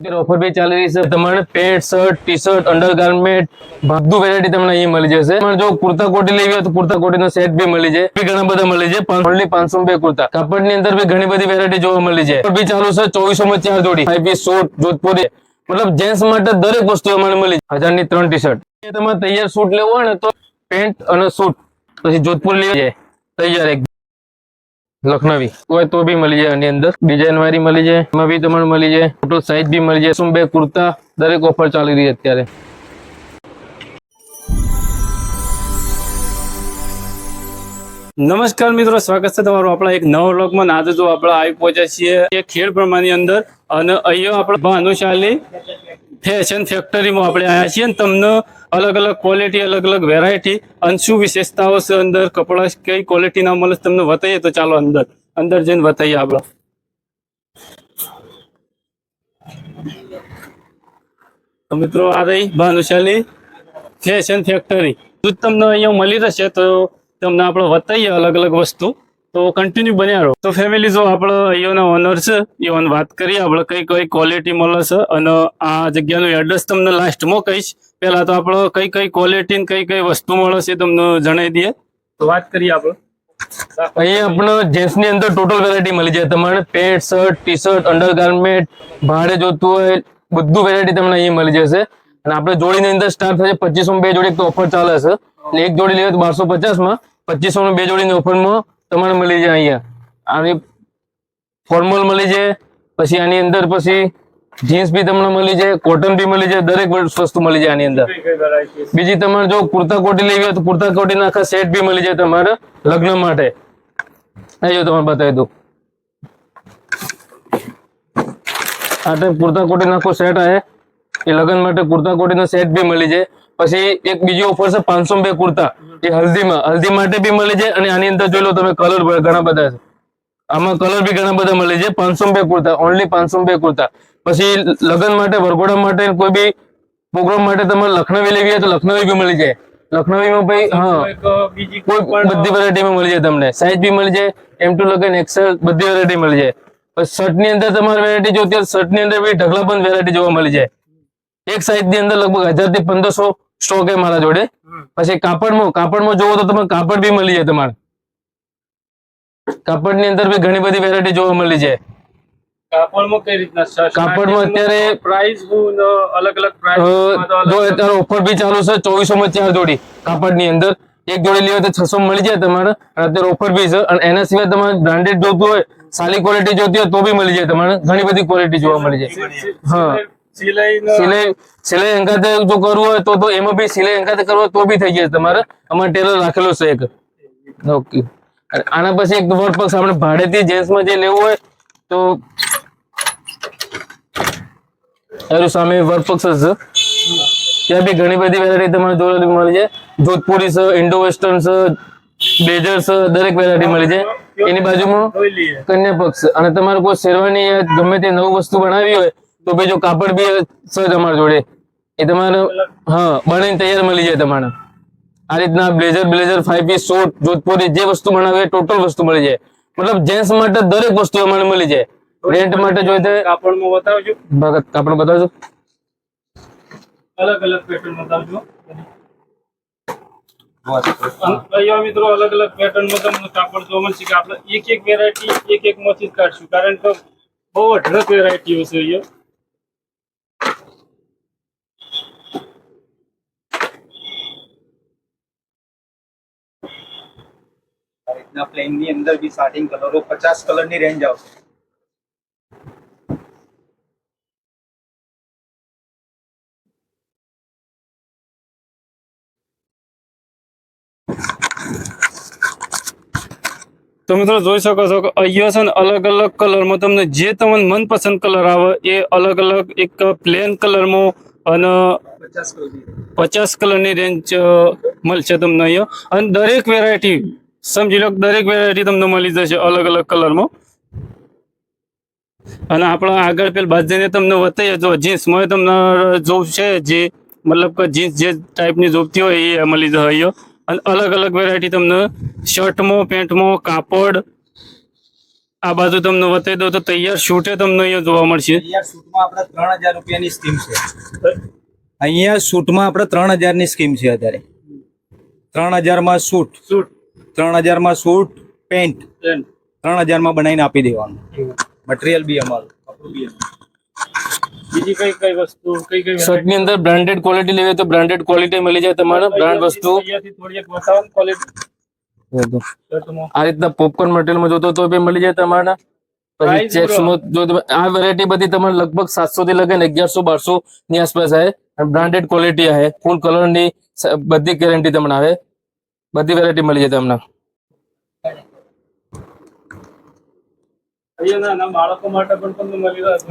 Offer બી ચાલી રહી છે તમારે pant shirt T shirt undergarment બધું વેરાયટી તમને અહીં મળી જશે પણ જો કુર્તા કોટી લેવી હોય તો કુર્તા કોટીનો સેટ બી મળી જાય ઘણા બધા મળી જાય ઓનલી પાંચસો બે કુર્તા કાપડની અંદર બી ઘણી બધી વેરાયટી જોવા મળી જાય બી ચાલુ છે ચોવીસો માં ચાર જોડી ફાઈવ પીસ સૂટ જોધપુરી મતલબ જેન્ટ્સ માટે દરેક વસ્તુ અમારે મળી જાય હજારની ત્રણ ટી શર્ટ તમારે તૈયાર સૂટ લેવો હોય ને તો પેન્ટ અને સૂટ પછી જોધપુર લેવી જાય તૈયાર એક લખનવી. હોય તો બી મળી જાય એની અંદર. ડિઝાઇન વાળી મળી જાય, એમાં બી તમને મળી જાય ફોટો સાઈઝ બી મળી જાય. શું બે કુર્તા, દરેક ઓફર ચાલી રહી અત્યારે. નમસ્કાર મિત્રો, સ્વાગત છે તમારું આપણા એક નવો વ્લોગમાં આજે જો આપણે આવી પહોંચ્યા છીએ એ ખેડ પ્રમાણની અંદર. અને અહીંયા આપણે ભાનુશાલી ફેશન ફેક્ટરીમાં આપણે આવ્યા છીએ અને તમને અલગ અલગ ક્વોલિટી અલગ અલગ વેરાયટી અને શું વિશેષતાઓ છે અંદર, કપડાં કઈ ક્વોલિટીના મળે તમને બતાવીએ તો ચાલો અંદર અંદર જઈને બતાવીએ આપણે. મિત્રો આ રહી ભાનુશાલી ફેશન ફેક્ટરી જો તમને અહીંયા મળી રહેશે તો તમને આપણે બતાવીએ અલગ અલગ વસ્તુ. તો કન્ટિન્યુ બન્યા રહો. તો ફેમિલી જો આપણે અહીંયાના ઓનર છે એ ઓન વાત કરીએ, આપણે કઈ કઈ ક્વોલિટી મળે છે અને આ જગ્યાનું એડ્રેસ તમને લાસ્ટમાં કહીશ. પહેલા તો આપણે કઈ કઈ ક્વોલિટી કઈ કઈ વસ્તુ મળે છે તમને જણાવી દઈએ. તો વાત કરીએ આપણે. અહીંયા આપણે જેન્ટ્સ અંદર ટોટલ વેરાયટી મળી જાય. તમારે pant shirt T shirt undergarment ભાડે જોતું હોય, બધું વેરાયટી તમને અહીં મળી જશે. અને આપણે જોડીની અંદર સ્ટાર્ટ થશે પચીસો બે જોડી તો ઓફર ચાલે છે. એક જોડી લેવી તો બારસો પચાસમાં, પચીસો બે જોડીની ઓફરમાં તમારે મળી જાય અહીંયા. આની ફોર્મલ મળી જાય પછી આની અંદર પછી જીન્સ બી તમને મળી જાય કોટન બી મળી જાય દરેક વસ્તુ મળી જાય આની અંદર. બીજી તમારે જો કુર્તા કોટી લેવી હોય તો કુર્તા કોટી આખા સેટ બી મળી જાય તમારે લગ્ન માટે. જો તમને બતાવી દઉં. આ ટાઈપ કુર્તા કોટી નાખો સેટ આવે એ લગ્ન માટે કુર્તા કોટીનો સેટ બી મળી જાય. પછી એક બીજી ઓફર છે પાંચસો બે કુર્તા. એ હલ્દીમાં. હલ્દી માટે બી મળી જાય અને આની અંદર જોઈ લો તમે કલર ઘણા બધા છે. આમાં કલર બી ઘણા બધા મળી જાય. પાંચસો બે કુર્તા. ઓનલી પાંચસો બે કુર્તા. પછી લગ્ન માટે વરઘોડા માટે કોઈ બી પ્રોગ્રામ માટે તમારે લખનવી લેવી હોય તો લખનવી બી મળી જાય. લખનવીમાં ભાઈ હા. કોઈ બધી વેરાયટીમાં મળી જાય તમને. સાઈઝ બી મળી જાય. એમ ટુ લગન એક્સેલ બધી વેરાયટી મળી જાય. શર્ટની અંદર તમારે વેરાયટી જોતી શર્ટની અંદર બી ઢગલા બંધ વેરાયટી જોવા મળી જાય. એક સાઈઝની અંદર લગભગ હજારથી પંદરસો સ્ટોક છે મારા જોડે. પછી કાપડમાં કાપડમાં જોવો તો તમને કાપડ બી મળી જાય તમારે. કાપડની અંદર બી ઘણી બધી વેરાયટી જોવા મળી જાય. કાપડમાં કઈ રીતના? કાપડમાં અત્યારે- પ્રાઇસ અલગ અલગ અ, જો અત્યારે ઓફર બી ચાલુ છે ચોવીસો માં ચાર જોડી કાપડની અંદર. એક જોડી લેવા તો છસો મળી જાય તમારે. અને અત્યારે ઓફર બી છે. અને એના સિવાય તમારે બ્રાન્ડેડ જોતું હોય સારી ક્વોલિટી જોતી હોય તો બી મળી જાય તમારે. ઘણી બધી ક્વોલિટી જોવા મળી જાય. હા. સિલાઈ સિલાઈ અંગાતે જો કરવું હોય તો તો એમાં બી સિલાઈ અંગાતે કરવું તો બી થઈ જશે તમારે. અમારે ટેલર રાખેલો છે એક. ઓકે આના પછી એક વર્ક પક્ષ આપણે ભાડેથી જેન્ટ્સમાં જે લેવું હોય તો એનું સામે વર્ક પક્ષ છે ત્યાં બી ઘણી બધી વેરાયટી તમારે જોવા મળી જાય. જોધપુરી છે ઇન્ડો વેસ્ટર્ન છે બેજર છે દરેક વેરાયટી મળી જાય. એની બાજુમાં કન્યા પક્ષ. અને તમારે કોઈ શેરવાની ગમે તે નવું વસ્તુ બનાવી હોય તો ભાઈ જો કાપડ બી છે તમારા જોડે? એ તમારે હા બને તૈયાર મળી જાય તમારે. આ રીતના blazer blazer five piece short Jodhpuri જે વસ્તુ બનાવે ટોટલ વસ્તુ મળી જાય. મતલબ જેન્ટ્સ માટે દરેક વસ્તુ અમારે મળી જાય. રેન્ટ માટે જોઈએ તો કાપડમાં બતાવજો. ભગત કાપડ બતાવજો. અલગ અલગ પેટર્ન બતાવજો. અહીંયા મિત્રો અલગ અલગ પેટર્નમાં તમને કાપડ જોવા મળશે કે આપણે એક એક વેરાયટી એક એક માંથી જ કાઢશું. કારણ કે બહુ અઢળક વેરાયટીઓ છે અહીંયા આ રીતના પ્લેનની અંદર બી સ્ટાર્ટિંગ કલરો પચાસ કલરની રેન્જ આવશે. તો મિત્રો જોઈ શકો છો કે અહીંયા છે ને અલગ અલગ કલરમાં તમને જે તમને મનપસંદ કલર આવે એ અલગ અલગ એક પ્લેન કલરમાં અને પચાસ કલરની પચાસ કલરની રેન્જ મળશે તમને અહીંયા. અને દરેક વેરાયટી સમજી લો દરેક વેરાયટી તમને મળી જશે અલગ અલગ કલરમાં. અને આપણા આગળ પેલ બાજુને તમને બતાવીએ જો જીન્સમાં તમને જોબ છે જે મતલબ કે જીન્સ જે ટાઈપની જોબતી હોય એ મળી જશે અહીંયા. અને અલગ અલગ વેરાયટી તમને શર્ટમાં પેન્ટમાં કાપડ આ બાજુ તમને બતાવી દઉં તો તૈયાર શૂટે તમને અહીંયા જોવા મળશે. અહીંયા શૂટમાં આપણે ત્રણ હજાર રૂપિયાની સ્કીમ છે. અહીંયા શૂટમાં આપણે ત્રણ હજારની સ્કીમ છે અત્યારે. ત્રણ હજારમાં શૂટ શૂટ ત્રણ હજારમાં સૂટ પેન્ટ. ત્રણ હજારમાં બનાવીને આપી દેવાનું. મટીરિયલ બી અમારું. કપડું બી અમારું. બીજી કઈ કઈ વસ્તુ કઈ કઈ શર્ટની અંદર બ્રાન્ડેડ ક્વોલિટી લેવી તો બ્રાન્ડેડ ક્વોલિટી મળી જાય તમારે બ્રાન્ડ વસ્તુ આ રીતના પોપકોર્ન મટીરિયલમાં જોતો તો બી મળી જાય તમારા. પછી ચેક્સમાં જો તમે આ વેરાયટી બધી તમારે લગભગ સાતસો થી લગન અગિયારસો બારસો ની આસપાસ આવે. બ્રાન્ડેડ ક્વોલિટી આવે. ફૂલ કલરની બધી ગેરંટી તમને આવે. બધી વેરાયટી મળી જાય તમને.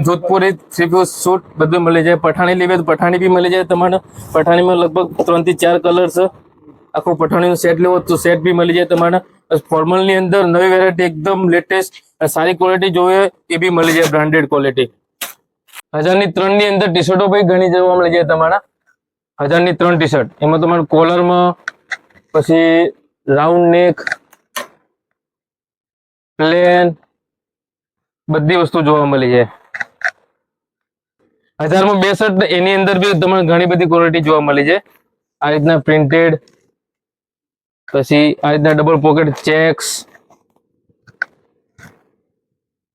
જોધપુરી થ્રી પીસ સૂટ બધું મળી જાય. પઠાણી લેવી તો પઠાણી બી મળી જાય તમારે પઠાણીમાં લગભગ ત્રણથી ચાર કલર છે. આખું પઠાણીનું સેટ લેવો તો સેટ બી મળી જાય તમારે ફોર્મલની અંદર નવી વેરાયટી એકદમ લેટેસ્ટ સારી ક્વોલિટી જોઈએ એ બી મળી જાય બ્રાન્ડેડ ક્વોલિટી હજારની ત્રણની અંદર ટી શર્ટો ભાઈ ઘણી જોવા મળી જાય તમારા. હજારની ત્રણ ટી શર્ટ એમાં તમારે કોલરમાં પછી રાઉન્ડ નેક પ્લેન બધી વસ્તુ જોવા મળી છે. હજારમાં બેસઠ એની અંદર બી તમને ઘણી બધી ક્વોલિટી જોવા મળી છે. આ રીતના પ્રિન્ટેડ પછી આ રીતના ડબલ પોકેટ ચેક્સ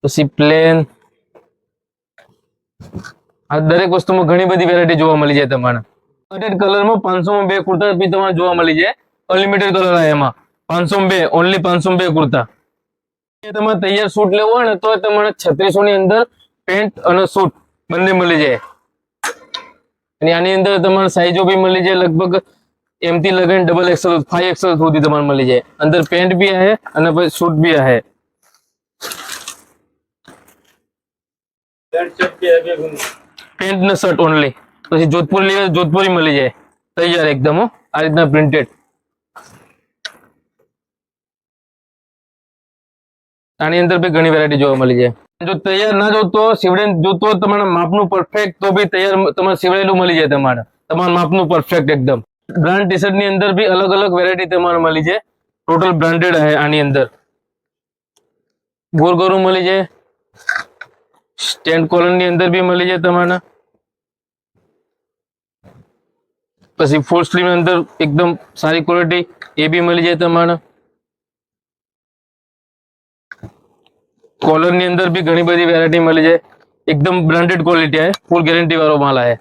પછી પ્લેન આ દરેક વસ્તુમાં ઘણી બધી વેરાયટી જોવા મળી જાય તમારે. કલર કલરમાં પાંચસો માં બે કુર્તા બી તમારે જોવા મળી જાય અનલિમિટેડ કલર આવે એમાં. પાંચસો બે ઓનલી પાંચસો બે કુર્તા. તમારે તૈયાર સૂટ લેવો હોય ને તો તમારે છત્રીસો ની અંદર પેન્ટ અને સૂટ બંને મળી જાય. અને આની અંદર તમારે સાઈઝો બી મળી જાય લગભગ એમ થી લગન ડબલ એક્સેલ ફાઈવ એક્સેલ સુધી તમારે મળી જાય. અંદર પેન્ટ બી આવે અને પછી સૂટ બી આવે પેન્ટ ને શર્ટ ઓનલી પછી જોધપુર લેવા જોધપુરી મળી જાય. તૈયાર એકદમ આ રીતના પ્રિન્ટેડ આની અંદર બી ઘણી વેરાયટી જોવા મળી જાય જો તૈયાર ના જોતો સીવડેન જોતો તમારા માપનું પરફેક્ટ તો બી તૈયાર તમારે સીવડેલું મળી જાય તમારે. તમારા માપનું પરફેક્ટ એકદમ. બ્રાન્ડ ટી શર્ટની અંદર બી અલગ અલગ વેરાયટી તમારે મળી જાય ટોટલ બ્રાન્ડેડ છે આની અંદર. ગોરગોરું મળી જાય સ્ટેન્ડ કોલરની અંદર બી મળી જાય તમારે. પછી ફૂલ સ્લીવની અંદર એકદમ સારી ક્વોલિટી એ બી મળી જાય તમારે. કોલરની અંદર બી ઘણી બધી વેરાયટી મળી જાય એકદમ બ્રાન્ડેડ ક્વોલિટી આવે ફૂલ ગેરંટી વાળો માલ આવે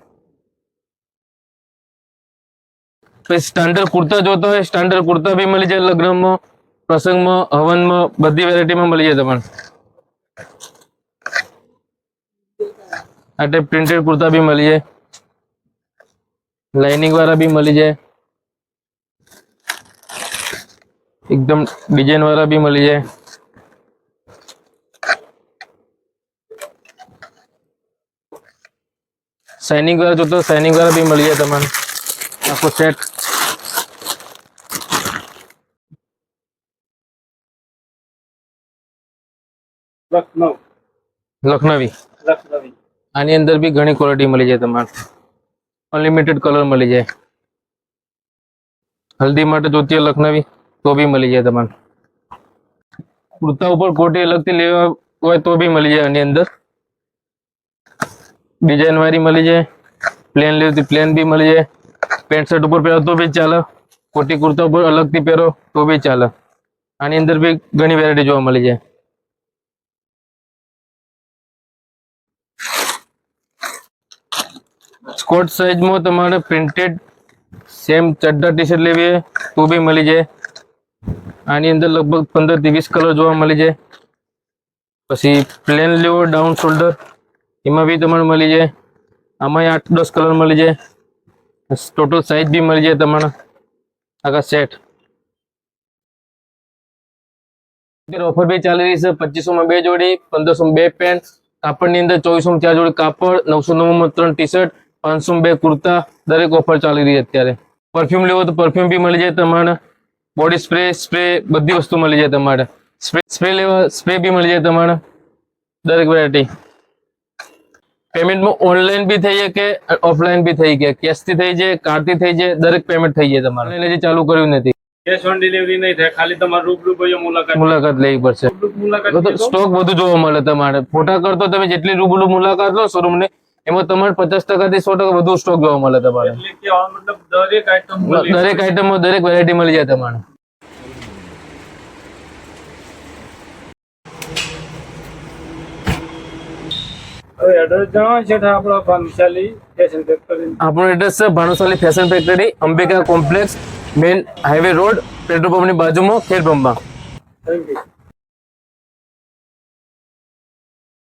સ્ટાન્ડર્ડ કુર્તા જોતો હોય સ્ટાન્ડર્ડ કુર્તા બી મળી જાય લગ્નમાં, પ્રસંગમાં, હવનમાં, બધી વેરાયટીમાં મળી જાય તમને. આ પ્રિન્ટેડ કુર્તા બી મળી જાય. લાઇનિંગ વાળા બી મળી જાય. એકદમ ડિઝાઇન વાળા બી મળી જાય. શાઇનિંગ વાળા જોતો શાઇનિંગ વાળા બી મળી જાય તમને. આખો સેટ લખનઉ લખનવી. લખનવી. આની અંદર બી ઘણી ક્વોલિટી મળી જાય તમારે. અનલિમિટેડ કલર મળી જાય. હલ્દી માટે જોતી હોય લખનવી તો બી મળી જાય તમારે. કુર્તા ઉપર કોટી અલગથી લેવા હોય તો બી મળી જાય આની અંદર. ડિઝાઇન વાળી મળી જાય. પ્લેન લેવી પ્લેન બી મળી જાય. પેન્ટ શર્ટ ઉપર પહેરો તો બી ચાલે. કોટી કુર્તા ઉપર અલગથી પહેરો તો બી ચાલે. આની અંદર બી ઘણી વેરાયટી જોવા મળી જાય. સ્કોટ સાઈઝમાં તમારે પ્રિન્ટેડ સેમ ચડ્ડા ટી શર્ટ લેવી તો બી મળી જાય. આની અંદર લગભગ પંદરથી વીસ કલર જોવા મળી જાય. પછી પ્લેન લેવો ડાઉન શોલ્ડર એમાં બી તમારે મળી જાય. આમાં આઠ દસ કલર મળી જાય. ટોટલ સાઈઝ બી મળી જાય તમારે. આખા સેટ ઓફર બી ચાલી રહી છે. પચીસો માં બે જોડી પંદરસો માં બે પેન્ટ કાપડની અંદર ચોવીસો ચાર જોડી કાપડ નવસો નવ્વાણું ત્રણ ટી શર્ટ પાંચસો બે કુર્તા. દરેક ઓફર ચાલી રહી છે અત્યારે. પરફ્યુમ લેવો તો પરફ્યુમ બી મળી જાય તમારે. બોડી સ્પ્રે સ્પ્રે બધી વસ્તુ મળી જાય તમારે. સ્પ્રે સ્પ્રે લેવા સ્પ્રે બી મળી જાય તમારે. દરેક વેરાયટી પેમેન્ટમાં ઓનલાઈન બી થઈ કે ઓફલાઈન બી થઈ ગયા કેશથી થઈ જાય કાર્ડથી થઈ જાય દરેક પેમેન્ટ થઈ જાય તમારે. એને જે ચાલુ કર્યું નથી. કેશ ઓન ડિલિવરી નહીં થાય ખાલી તમારે રૂબરૂ મુલાકાત મુલાકાત લેવી પડશે? સ્ટોક બધું જોવા મળે તમારે. ફોટા કરતો તમે જેટલી રૂબરૂ મુલાકાત લો શોરૂમ ને એમાં તમારે પચાસ ટકા થી સો ટકા વધુ સ્ટોક જોવા મળે તમારે. દરેક આઈટમ દરેક આઈટમ દરેક વેરાયટી મળી જાય તમારે હવે એડ્રેસ જણાવો છે આપણા ભાનુશાલી ફેશન ફેક્ટરી આપણું એડ્રેસ છે Bhanushali fashion factory Ambika complex main highway road petrol પંપની બાજુમાં ખેડ પંપમાં થેન્ક યુ